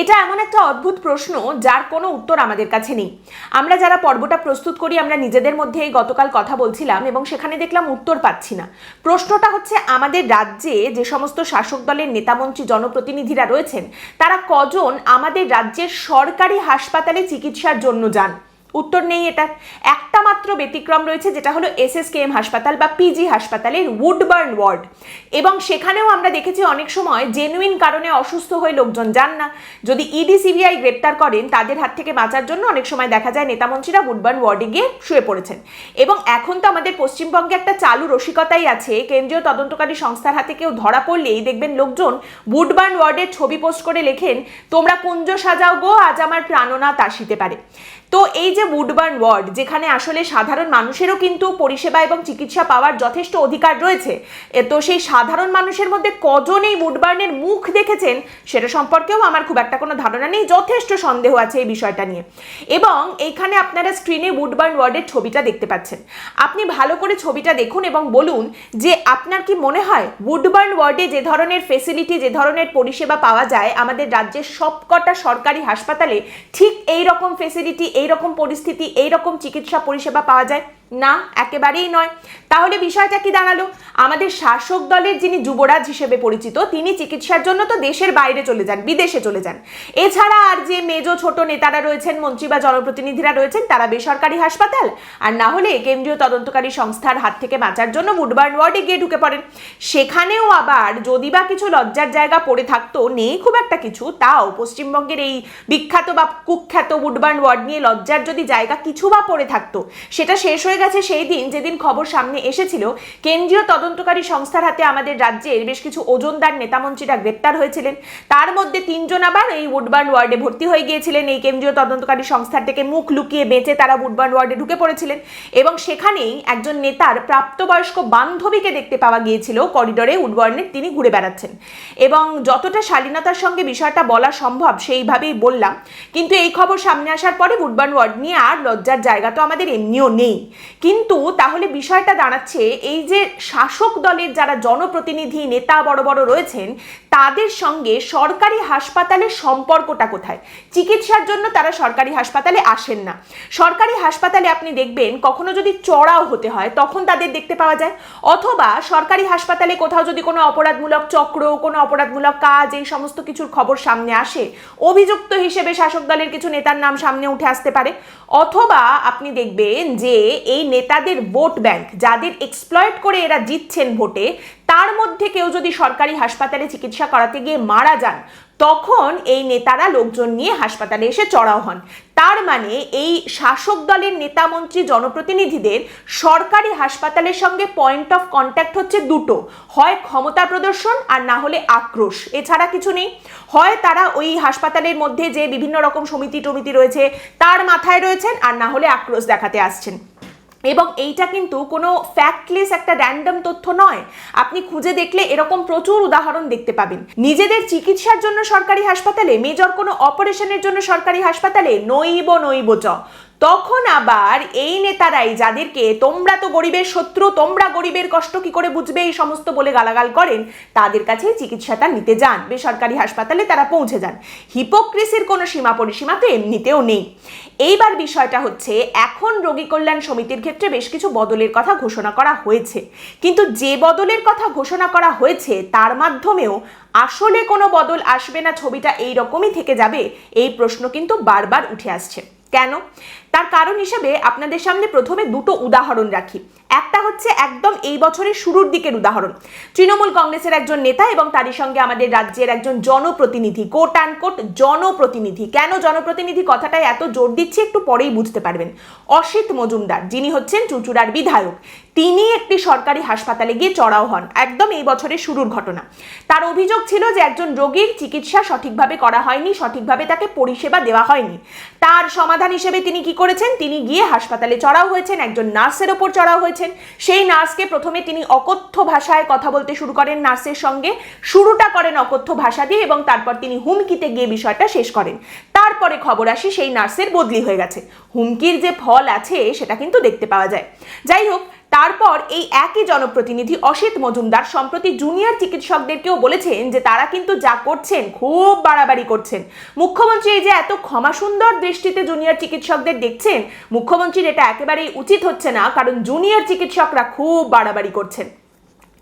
এটা এমন একটা অদ্ভুত প্রশ্ন যার কোনো উত্তর আমাদের কাছে নেই। আমরা যারা পর্বটা প্রস্তুত করি, আমরা নিজেদের মধ্যে গতকাল কথা বলছিলাম এবং সেখানে দেখলাম উত্তর পাচ্ছি না। প্রশ্নটা হচ্ছে, আমাদের রাজ্যে যে সমস্ত শাসক দলের নেতামন্ত্রী, জনপ্রতিনিধিরা রয়েছেন, তারা কজন আমাদের রাজ্যের সরকারি হাসপাতালে চিকিৎসার জন্য যান? উত্তর নেই এটার একটা মাত্র ব্যতিক্রম রয়েছে, যেটা হলো এস এস এসএসকেএম হাসপাতাল বা পিজি হাসপাতালের উডবার্ন ওয়ার্ড। এবং সেখানেও আমরা দেখেছি অনেক সময় জেনুইন কারণে অসুস্থ হয়ে লোকজন যান না। যদি ইডি, সিবিআই গ্রেপ্তার করেন, তাদের হাত থেকে বাঁচার জন্য অনেক সময় দেখা যায় নেতামন্ত্রীরা উডবার্ন ওয়ার্ডে গিয়ে শুয়ে পড়েছেন। এবং এখন তো আমাদের পশ্চিমবঙ্গে একটা চালু রসিকতাই আছে, কেন্দ্রীয় তদন্তকারী সংস্থার হাতে কেউ ধরা পড়লেই দেখবেন লোকজন উডবার্ন ওয়ার্ডের ছবি পোস্ট করে লেখেন, তোমরা কুঞ্জ সাজাও গো, আজ আমার প্রাণনাথ আসিতে পারে। তো এই যে উডবার্ন ওয়ার্ড যেখানে আসলে সাধারণ মানুষেরও কিন্তু পরিষেবা এবং চিকিৎসা পাওয়ার যথেষ্ট অধিকার রয়েছে তো সেই সাধারণ মানুষের মধ্যে কজন এই উডবার্নের মুখ দেখেছেন, সেটা সম্পর্কেও আমার খুব একটা কোনো ধারণা নেই, যথেষ্ট সন্দেহ আছে এই বিষয়টা নিয়ে। এবং এইখানে আপনারা স্ক্রিনে উডবার্ন ওয়ার্ডের ছবিটা দেখতে পাচ্ছেন। আপনি ভালো করে ছবিটা দেখুন এবং বলুন যে আপনার কি মনে হয় উডবার্ন ওয়ার্ডে যে ধরনের ফেসিলিটি যে ধরনের পরিষেবা পাওয়া যায়, আমাদের রাজ্যের সবকটা সরকারি হাসপাতালে ঠিক এই রকম ফেসিলিটি এই রকম পরিস্থিতি এই রকম চিকিৎসা পরিষেবা পাওয়া যায়। না, একেবারেই নয়। তাহলে বিষয়টা কি দাঁড়াল? আমাদের শাসক দলের যিনি যুবরাজ হিসেবে পরিচিত, তিনি চিকিৎসার জন্য তো দেশের বাইরে চলে যান, বিদেশে চলে যান। এছাড়া আর যে মেজো ছোট নেতারা রয়েছেন, মন্ত্রী বা জনপ্রতিনিধিরা রয়েছেন, তারা বেসরকারি হাসপাতাল। আর না হলে কেন্দ্রীয় তদন্তকারী সংস্থার হাত থেকে বাঁচার জন্য উডবার্ন ওয়ার্ডে গিয়ে ঢুকে পড়েন। সেখানেও আবার যদি বা কিছু লজ্জার জায়গা পড়ে থাকতো, নেই খুব একটা কিছু। তাও পশ্চিমবঙ্গের এই বিখ্যাত বা কুখ্যাত উডবার্ন ওয়ার্ড নিয়ে লজ্জার যদি জায়গা কিছু বা পড়ে থাকতো, সেটা শেষ হয়ে গেছে সেই দিন, যেদিন খবর সামনে এসেছিল, কেন্দ্রীয় তদন্তকারী সংস্থার হাতে আমাদের রাজ্যের বেশ কিছু ওজনদার নেতামন্ত্রীরা গ্রেপ্তার হয়েছিলেন। তার মধ্যে তিনজন আবার এই উডবার্ন ওয়ার্ডে ভর্তি হয়ে গিয়েছিলেন। এই কেন্দ্রীয় তদন্তকারী সংস্থার থেকে মুখ লুকিয়ে বেঁচে তারা উডবার্ন ওয়ার্ডে ঢুকে পড়েছিলেন এবং সেখানেই একজন নেতার প্রাপ্তবয়স্ক বান্ধবীকে দেখতে পাওয়া গিয়েছিল। করিডরে উডবার্নের তিনি ঘুরে বেড়াচ্ছেন। এবং যতটা শালীনতার সঙ্গে বিষয়টা বলা সম্ভব সেইভাবেই বললাম। কিন্তু এই খবর সামনে আসার পরে উডবার্ন ওয়ার্ড নিয়ে আর লজ্জার জায়গা তো আমাদের এমনিও নেই। কিন্তু তাহলে বিষয়টা দাঁড়াচ্ছে এই যে শাসক দলের যারা জনপ্রতিনিধি নেতা বড় বড় রয়েছেন তাদের সঙ্গে সরকারি হাসপাতালের সম্পর্কটা কোথায়? চিকিৎসার জন্য তারা সরকারি হাসপাতালে আসেন না। সরকারি হাসপাতালে আপনি দেখবেন কখনো যদি চড়াও হতে হয়, তখন তাদের দেখতে পাওয়া যায়। অথবা সরকারি হাসপাতালে কোথাও যদি কোনো অপরাধমূলক চক্র, কোনো অপরাধমূলক কাজ, এই সমস্ত কিছুর খবর সামনে আসে, অভিযুক্ত হিসেবে শাসক দলের কিছু নেতার নাম সামনে উঠে আসতে পারে। অথবা আপনি দেখবেন যে এই নেতাদের ভোট ব্যাংক, যাদের এক্সপ্লয়েট করে এরা জিতছেন ভোটে তার মধ্যে কেউ যদি সরকারি হাসপাতালে চিকিৎসা করাতে গিয়ে মারা যান, তখন এই নেতারা লোকজন নিয়ে হাসপাতালে এসে চড়াও হন। তার মানে এই শাসক দলের নেতা মন্ত্রী জনপ্রতিনিধিদের সরকারি হাসপাতালের সঙ্গে পয়েন্ট অফ কন্ট্যাক্ট হচ্ছে দুটো। হয় ক্ষমতা প্রদর্শন আর না হলে আক্রোশ। এছাড়া কিছু নেই। হয় তারা ওই হাসপাতালের মধ্যে যে বিভিন্ন রকম সমিতি টমিতি রয়েছে, তার মাথায় রয়েছেন আর না হলে আক্রোশ দেখাতে আসছেন। এবং এইটা কিন্তু কোনো ফ্যাক্টলেস একটা র্যান্ডম তথ্য নয়। আপনি খুঁজে দেখলে এরকম প্রচুর উদাহরণ দেখতে পাবেন। নিজেদের চিকিৎসার জন্য সরকারি হাসপাতালে মেজর কোনো অপারেশনের জন্য সরকারি হাসপাতালে নইব নইব চ। তখন আবার এই নেতারাই যাদেরকে তোমরা তো গরিবের শত্রু, তোমরা গরিবের কষ্ট কি করে বুঝবে এই সমস্ত বলে গালাগাল করেন, তাদের কাছে চিকিৎসাটা নিতে যান, বেসরকারি হাসপাতালে তারা পৌঁছে যান। হিপোক্রেসির কোনো সীমা পরিসীমা তো এমনিতেও নেই। এইবার বিষয়টা হচ্ছে, এখন রোগী কল্যাণ সমিতির ক্ষেত্রে বেশ কিছু বদলের কথা ঘোষণা করা হয়েছে। কিন্তু যে বদলের কথা ঘোষণা করা হয়েছে, তার মাধ্যমেও আসলে কোনো বদল আসবে না, ছবিটা এই রকমই থেকে যাবে, এই প্রশ্ন কিন্তু বারবার উঠে আসছে। কেন? তার কারণ হিসেবে আপনাদের সামনে প্রথমে দুটো উদাহরণ রাখি। একটা হচ্ছে একদম এই বছরের শুরুর দিকের উদাহরণ। তৃণমূল কংগ্রেসের একজন নেতা এবং তারই সঙ্গে আমাদের রাজ্যের একজন জনপ্রতিনিধি কোট অ্যান্ড কোট জনপ্রতিনিধি। কেন জনপ্রতিনিধি? কথাটায় এত জোর দিচ্ছে, একটু পরেই বুঝতে পারবেন। অসিত মজুমদার, যিনি হচ্ছেন চুচুড়ার বিধায়ক। তিনি একটি সরকারি হাসপাতালে গিয়ে চড়াও হন। একদম এই বছরের শুরুর ঘটনা। তার অভিযোগ ছিল যে একজন রোগীর চিকিৎসা সঠিকভাবে করা হয়নি, সঠিকভাবে তাকে পরিষেবা দেওয়া হয়নি। তার সমাধান হিসেবে তিনি কি করেছেন? তিনি গিয়ে হাসপাতালে চড়াও হয়েছেন, একজন নার্সের ওপর চড়াও হয়েছেন। সেই নার্সকে প্রথমে তিনি অকথ্য ভাষায় কথা বলতে শুরু করেন নার্সের সঙ্গে। শুরুটা করেন অকথ্য ভাষা দিয়ে এবং তারপর তিনি হুমকিতে গিয়ে বিষয়টা শেষ করেন। তারপরে খবর আসে সেই নার্সের বদলি হয়ে গেছে। হুমকির যে ফল আছে, সেটা কিন্তু দেখতে পাওয়া যায়। যাই হোক তারপর এই একই জনপ্রতিনিধি অসিত মজুমদার সম্প্রতি জুনিয়র চিকিৎসকদেরকেও বলেছেন যে তারা কিন্তু যা করছেন খুব বাড়াবাড়ি করছেন। মুখ্যমন্ত্রী এই যে এত ক্ষমা সুন্দর দৃষ্টিতে জুনিয়র চিকিৎসকদের দেখছেন, মুখ্যমন্ত্রীর এটা একেবারেই উচিত হচ্ছে না, কারণ জুনিয়র চিকিৎসকরা খুব বাড়াবাড়ি করছেন।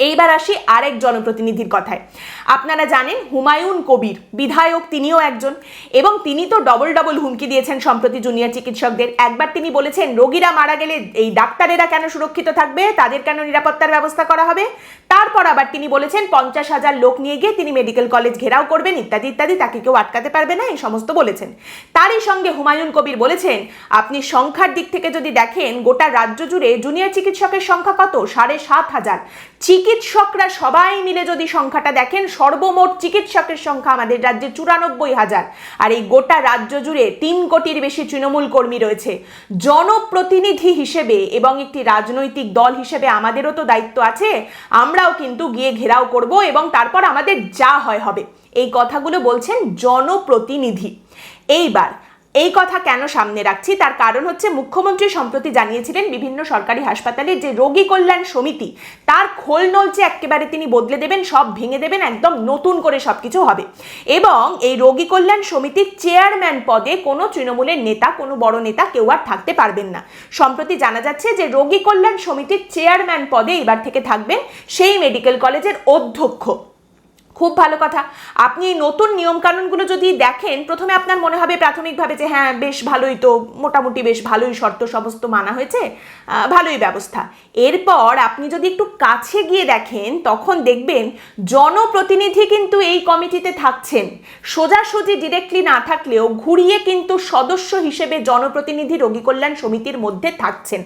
এইবার আসি আরেক জনপ্রতিনিধির কথায়। আপনারা জানেন হুমায়ুন কবির, বিধায়ক তিনিও একজন এবং তিনি তো ডবল ডবল হুমকি দিয়েছেন সম্প্রতি জুনিয়র চিকিৎসকদের। একবার তিনি বলেছেন, রোগীরা মারা গেলে এই ডাক্তারেরা কেন সুরক্ষিত থাকবে? তাদের কেন নিরাপত্তার ব্যবস্থা করা হবে? তারপর আবার তিনি বলেছেন, পঞ্চাশ হাজার লোক নিয়ে গিয়ে তিনি মেডিকেল কলেজ ঘেরাও করবেন, ইত্যাদি ইত্যাদি, তাকে কেউ আটকাতে পারবে না, এই সমস্ত বলেছেন। তারই সঙ্গে হুমায়ুন কবির বলেছেন, আপনি সংখ্যার দিক থেকে যদি দেখেন, গোটা রাজ্য জুড়ে জুনিয়র চিকিৎসকের সংখ্যা কত? সাড়ে সাত হাজার। চিকিৎসকরা সবাই মিলে যদি সংখ্যাটা দেখেন, সর্বমোট চিকিৎসকের সংখ্যা আমাদের রাজ্যে চুরানব্বই হাজার। আর এই গোটা রাজ্য জুড়ে তিন কোটির বেশি তৃণমূল কর্মী রয়েছে। জনপ্রতিনিধি হিসেবে এবং একটি রাজনৈতিক দল হিসেবে আমাদেরও তো দায়িত্ব আছে, আমরাও কিন্তু গিয়ে ঘেরাও করব এবং তারপর আমাদের যা হয় হবে। এই কথাগুলো বলছেন জনপ্রতিনিধি। এইবার এই কথা কেন সামনে রাখছি? তার কারণ হচ্ছে মুখ্যমন্ত্রী সম্প্রতি জানিয়েছিলেন, বিভিন্ন সরকারি হাসপাতালে যে রোগী কল্যাণ সমিতি, তার খোল নলচে একেবারে তিনি বদলে দেবেন, সব ভেঙে দেবেন, একদম নতুন করে সব কিছু হবে। এবং এই রোগী কল্যাণ সমিতির চেয়ারম্যান পদে কোনো তৃণমূলের নেতা, কোনো বড় নেতা কেউ আর থাকতে পারবেন না। সম্প্রতি জানা যাচ্ছে যে রোগী কল্যাণ সমিতির চেয়ারম্যান পদে এবার থেকে থাকবেন সেই মেডিকেল কলেজের অধ্যক্ষ। খুব ভালো কথা। আপনি এই নতুন নিয়মকানুনগুলো যদি দেখেন, প্রথমে আপনার মনে হবে প্রাথমিকভাবে যে হ্যাঁ বেশ ভালোই তো, মোটামুটি বেশ ভালোই শর্ত সমস্ত মানা হয়েছে ভালোই ব্যবস্থা। এরপর আপনি যদি একটু কাছে গিয়ে দেখেন, তখন দেখবেন জনপ্রতিনিধি কিন্তু এই কমিটিতে থাকছেন। সোজাসুজি ডিরেক্টলি না থাকলেও ঘুরিয়ে কিন্তু সদস্য হিসেবে জনপ্রতিনিধি রোগী কল্যাণ সমিতির মধ্যে থাকছেন।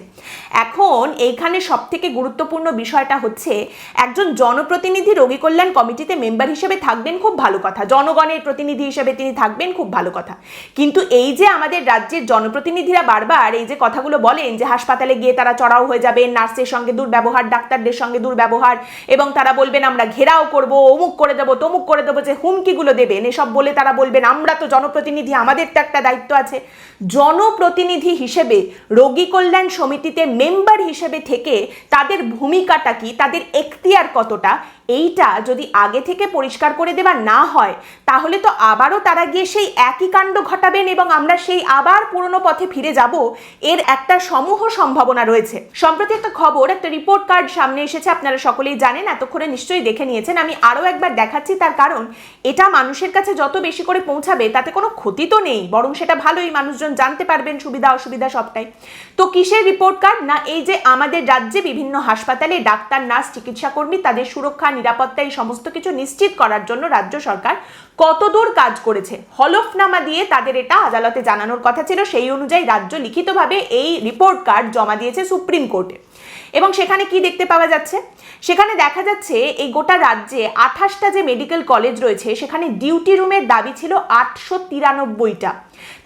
এখন এইখানে সব থেকে গুরুত্বপূর্ণ বিষয়টা হচ্ছে, একজন জনপ্রতিনিধি রোগী কল্যাণ কমিটিতে মেম্বার হিসেবে থাকবেন খুব ভালো কথা। জনগণের প্রতিনিধি হিসেবে তিনি থাকবেন খুব ভালো কথা। কিন্তু এই যে আমাদের রাজ্যের জনপ্রতিনিধিরা বারবার এই যে কথাগুলো বলেন যে হাসপাতালে গিয়ে তারা চড়াও হয়ে যাবেন নার্সের সঙ্গে দুর্ব্যবহার, ডাক্তারদের সঙ্গে দুর্ব্যবহার, এবং তারা বলবেন আমরা ঘেরাও করব, অমুক করে দেবো, তমুক করে দেবো, যে হুমকিগুলো দেবেন এসব বলে তারা বলবেন আমরা তো জনপ্রতিনিধি, আমাদের তো একটা দায়িত্ব আছে। জনপ্রতিনিধি হিসেবে রোগী কল্যাণ সমিতিতে মেম্বার হিসেবে থেকে তাদের ভূমিকাটা কি, তাদের এখতিয়ার কতটা, এইটা যদি আগে থেকে পরিষ্কার করে দেওয়া না হয়, তাহলে তো আবারও তারা গিয়ে সেই একই কাণ্ড ঘটাবেন এবং আমরা সেই আবার পুরনো পথে ফিরে যাব, এর একটা সমূহ সম্ভাবনা রয়েছে। সম্প্রতি একটা খবর, একটা রিপোর্ট কার্ড সামনে এসেছে, আপনারা সকলেই জানেন, এতক্ষণে নিশ্চয়ই দেখে নিয়েছেন, আমি আরও একবার দেখাচ্ছি তার কারণ, এটা মানুষের কাছে যত বেশি করে পৌঁছাবে, তাতে কোনো ক্ষতি তো নেই, বরং সেটা ভালোই মানুষজন জানতে পারবেন, সুবিধা অসুবিধা সবটাই। তো কিসের রিপোর্ট কার্ড না, এই যে আমাদের রাজ্যে বিভিন্ন হাসপাতালে ডাক্তার, নার্স চিকিৎসা কর্মী তাদের সুরক্ষা, নিরাপত্তা, এই সমস্ত কিছু নিশ্চিত করার জন্য রাজ্য সরকার কতদূর কাজ করেছে? হলফনামা দিয়ে তাদের এটা আদালতে জানানোর কথা ছিল। সেই অনুযায়ী রাজ্য লিখিতভাবে এই রিপোর্ট কার্ড জমা দিয়েছে সুপ্রিম কোর্টে। এবং সেখানে কি দেখতে পাওয়া যাচ্ছে? সেখানে দেখা যাচ্ছে এই গোটা রাজ্যে আঠাশটা যে মেডিকেল কলেজ রয়েছে, সেখানে ডিউটি রুমের দাবি ছিল আটশো তিরানব্বইটা।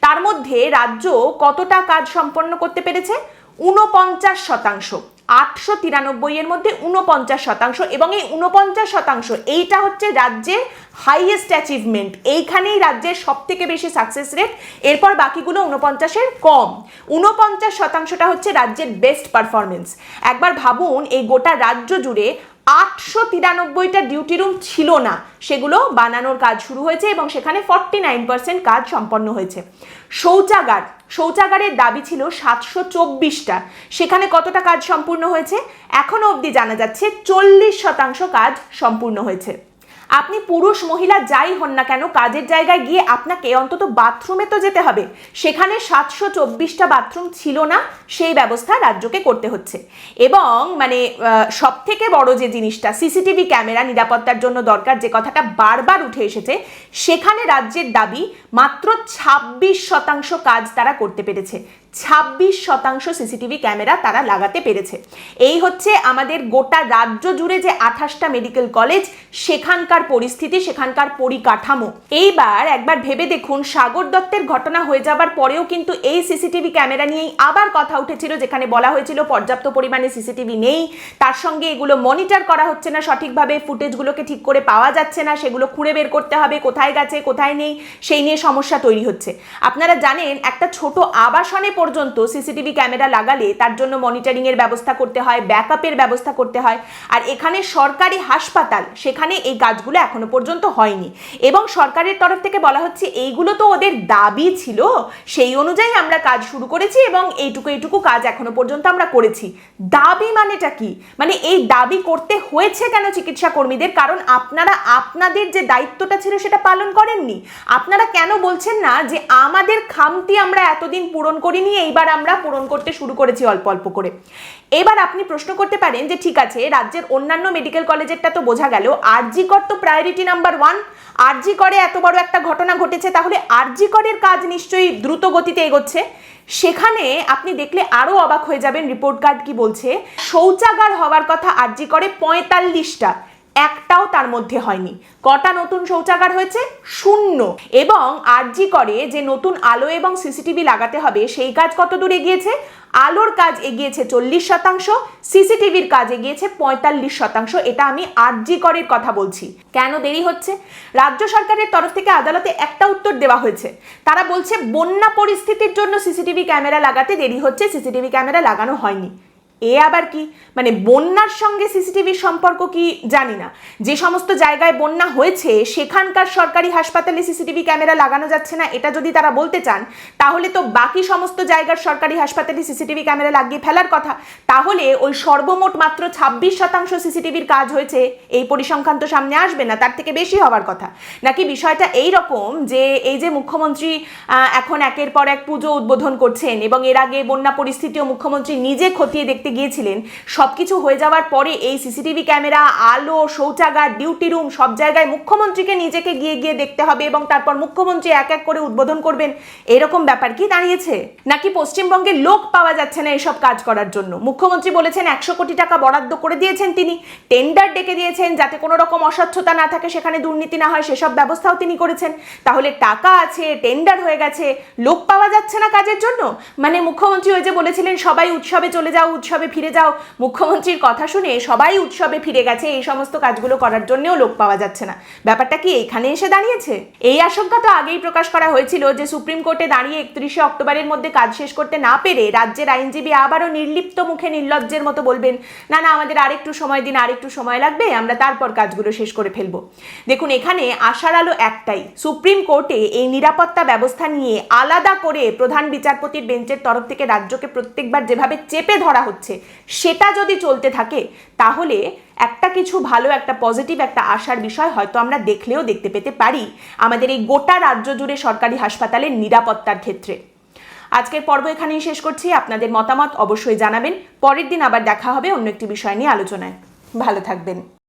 তার মধ্যে রাজ্য কতটা কাজ সম্পন্ন করতে পেরেছে? উনপঞ্চাশ শতাংশ। আটশো তিরানব্বই এর মধ্যে উনপঞ্চাশ শতাংশ এবং এই উনপঞ্চাশ শতাংশ এইটা হচ্ছে রাজ্যের হাইয়েস্ট অ্যাচিভমেন্ট এইখানেই রাজ্যের সব থেকে বেশি সাকসেস রেট এরপর বাকিগুলো উনপঞ্চাশের কম। উনপঞ্চাশ শতাংশটা হচ্ছে রাজ্যের বেস্ট পারফরমেন্স একবার ভাবুন, এই গোটা রাজ্য জুড়ে আটশো তিরানব্বইটা ডিউটি রুম ছিল না। সেগুলো বানানোর কাজ শুরু হয়েছে এবং সেখানে ফর্টি নাইন পার্সেন্ট কাজ সম্পন্ন হয়েছে। শৌচাগার শৌচাগারের দাবি ছিল সাতশো চব্বিশটা। সেখানে কতটা কাজ সম্পূর্ণ হয়েছে? এখনও অবধি জানা যাচ্ছে চল্লিশ শতাংশ কাজ সম্পূর্ণ হয়েছে। আপনি পুরুষ, মহিলা যাই হন না কেন, কাজের জায়গায় গিয়ে আপনাকে অন্তত বাথরুমে তো যেতে হবে। সেখানে সাতশো চব্বিশটা বাথরুম ছিল না, সেই ব্যবস্থা রাজ্যকে করতে হচ্ছে। এবং মানে সব থেকে বড় যে জিনিসটা, সিসিটিভি ক্যামেরা নিরাপত্তার জন্য দরকার, যে কথাটা বারবার উঠে এসেছে, সেখানে রাজ্যের দাবি মাত্র ছাব্বিশ শতাংশ কাজ তারা করতে পেরেছে। ছাব্বিশ শতাংশ সিসিটিভি ক্যামেরা তারা লাগাতে পেরেছে। এই হচ্ছে আমাদের গোটা রাজ্য জুড়ে যে আঠাশটা মেডিকেল কলেজ, সেখানকার পরিস্থিতি, সেখানকার পরিকাঠামো। এইবার একবার ভেবে দেখুন, সাগর দত্তের ঘটনা হয়ে যাবার পরেও কিন্তু এই সিসিটিভি ক্যামেরা নিয়েই আবার কথা উঠেছিল, যেখানে বলা হয়েছিল পর্যাপ্ত পরিমাণে সিসিটিভি নেই। তার সঙ্গে এগুলো মনিটর করা হচ্ছে না সঠিকভাবে, ফুটেজগুলোকে ঠিক করে পাওয়া যাচ্ছে না, সেগুলো খুঁড়ে বের করতে হবে, কোথায় গেছে, কোথায় নেই, সেই নিয়ে সমস্যা তৈরি হচ্ছে। আপনারা জানেন, একটা ছোট আবাসনে পর্যন্ত সিসিটিভি ক্যামেরা লাগালে তার জন্য মনিটরিং এর ব্যবস্থা করতে হয় ব্যাকআপের ব্যবস্থা করতে হয়। আর এখানে সরকারি হাসপাতাল, সেখানে এই কাজগুলো এখনও পর্যন্ত হয়নি। এবং সরকারের তরফ থেকে বলা হচ্ছে, এইগুলো তো ওদের দাবি ছিল, সেই অনুযায়ী আমরা কাজ শুরু করেছি এবং এইটুকু এইটুকু কাজ এখনও পর্যন্ত আমরা করেছি। দাবি মানেটা কি? মানে এই দাবি করতে হয়েছে কেন চিকিৎসা কর্মীদের? কারণ আপনারা, আপনাদের যে দায়িত্বটা ছিল সেটা পালন করেননি। আপনারা কেন বলছেন না যে আমাদের খামতি আমরা এতদিন পূরণ করিনি? এইবার আমরা পূরণ করতে শুরু করেছি অল্প অল্প করে। এবার আপনি প্রশ্ন করতে পারেন যে, ঠিক আছে, রাজ্যের অন্যান্য মেডিকেল কলেজেরটা তো বোঝা গেল আরজি কর তো প্রায়োরিটি নাম্বার ওয়ান আরজি করে এত বড় একটা ঘটনা ঘটেছে, তাহলে আরজি করের কাজ নিশ্চয়ই দ্রুত গতিতে এগোচ্ছে। সেখানে আপনি দেখলে আরও অবাক হয়ে যাবেন রিপোর্ট কার্ড কি বলছে? শৌচাগার হওয়ার কথা আরজি করে পঁয়তাল্লিশটা। একটাও তার মধ্যে হয়নি। কটা নতুন শৌচাগার হয়েছে? শূন্য। এবং আরজি করে যে নতুন আলো এবং সিসিটিভি লাগাতে হবে, সেই কাজ কত দূর এগিয়েছে? আলোর কাজ এগিয়েছে চল্লিশ শতাংশ, সিসিটিভির কাজ এগিয়েছে পঁয়তাল্লিশ শতাংশ। এটা আমি আরজি করের কথা বলছি। কেন দেরি হচ্ছে? রাজ্য সরকারের তরফ থেকে আদালতে একটা উত্তর দেওয়া হয়েছে। তারা বলছে, বন্যা পরিস্থিতির জন্য সিসিটিভি ক্যামেরা লাগাতে দেরি হচ্ছে, সিসিটিভি ক্যামেরা লাগানো হয়নি। এ আবার কি? মানে বন্যার সঙ্গে সিসিটিভির সম্পর্ক কি জানি না। যে সমস্ত জায়গায় বন্যা হয়েছে, সেখানকার সরকারি হাসপাতালে সিসিটিভি ক্যামেরা লাগানো যাচ্ছে না, এটা যদি তারা বলতে চান, তাহলে তো বাকি সমস্ত জায়গার সরকারি হাসপাতালে সিসিটিভি ক্যামেরা লাগিয়ে ফেলার কথা। তাহলে ওই সর্বমোট মাত্র ছাব্বিশ শতাংশ সিসিটিভির কাজ হয়েছে, এই পরিসংখ্যান তো সামনে আসবে না, তার থেকে বেশি হওয়ার কথা। নাকি বিষয়টা এই রকম যে এই যে মুখ্যমন্ত্রী এখন একের পর এক পুজো উদ্বোধন করছেন এবং এর আগে বন্যা পরিস্থিতিও মুখ্যমন্ত্রী নিজে খতিয়ে দেখতে গিয়েছিলেন। সবকিছু হয়ে যাওয়ার পরে এই সিসিটিভি ক্যামেরা, আলো, শৌচাগার, ডিউটি রুম সব জায়গায় মুখ্যমন্ত্রীকে নিজেকে গিয়ে গিয়ে দেখতে হবে এবং তারপর মুখ্যমন্ত্রী এক এক করে উদ্বোধন করবেন। এরকম ব্যাপার কি দাঁড়িয়েছে? নাকি পশ্চিমবঙ্গে লোক পাওয়া যাচ্ছে না এসব কাজ করার জন্য? মুখ্যমন্ত্রী বলেছেন একশো কোটি টাকা বরাদ্দ করে দিয়েছেন তিনি। টেন্ডার ডেকে দিয়েছেন যাতে কোনো রকম অস্বচ্ছতা না থাকে, সেখানে দুর্নীতি না হয়, সেসব ব্যবস্থাও তিনি করেছেন। তাহলে টাকা আছে, টেন্ডার হয়ে গেছে, লোক পাওয়া যাচ্ছে না কাজের জন্য? মানে মুখ্যমন্ত্রী ওই যে বলেছিলেন, সবাই উৎসবে চলে যাও, উৎসবে ফিরে যাও। মুখ্যমন্ত্রীর কথা শুনে সবাই উৎসবে ফিরে গেছে। এই সমস্ত কাজগুলো করার জন্যও লোক পাওয়া যাচ্ছে না। ব্যাপারটা কি এখানে এসে দাঁড়িয়েছে? এই আশঙ্কা তো আগেই প্রকাশ করা হয়েছিল যে সুপ্রিম কোর্টে দাঁড়িয়ে একত্রিশে অক্টোবরের মধ্যে কাজ শেষ করতে না পেরে রাজ্যের আইনজীবী আবারও নির্লিপ্ত মুখে নির্লজ্জের মতো বলবেন, না না, আমাদের আরেকটু সময় দিন, আরেকটু সময় লাগবে, আমরা তারপর কাজগুলো শেষ করে ফেলব। দেখুন, এখানে আশার আলো একটাই, সুপ্রিম কোর্টে এই নিরাপত্তা ব্যবস্থা নিয়ে আলাদা করে প্রধান বিচারপতির বেঞ্চের তরফ থেকে রাজ্যকে প্রত্যেকবার যেভাবে চেপে ধরা হচ্ছে সেটা যদি চলতে থাকে, তাহলে একটা কিছু ভালো, একটা পজিটিভ একটা আশার বিষয় হয়তো আমরা দেখলেও দেখতে পেতে পারি আমাদের এই গোটা রাজ্য জুড়ে সরকারি হাসপাতালের নিরাপত্তার ক্ষেত্রে। আজকের পর্ব এখানেই শেষ করছি। আপনাদের মতামত অবশ্যই জানাবেন। পরের দিন আবার দেখা হবে অন্য একটি বিষয় নিয়ে আলোচনায়। ভালো থাকবেন।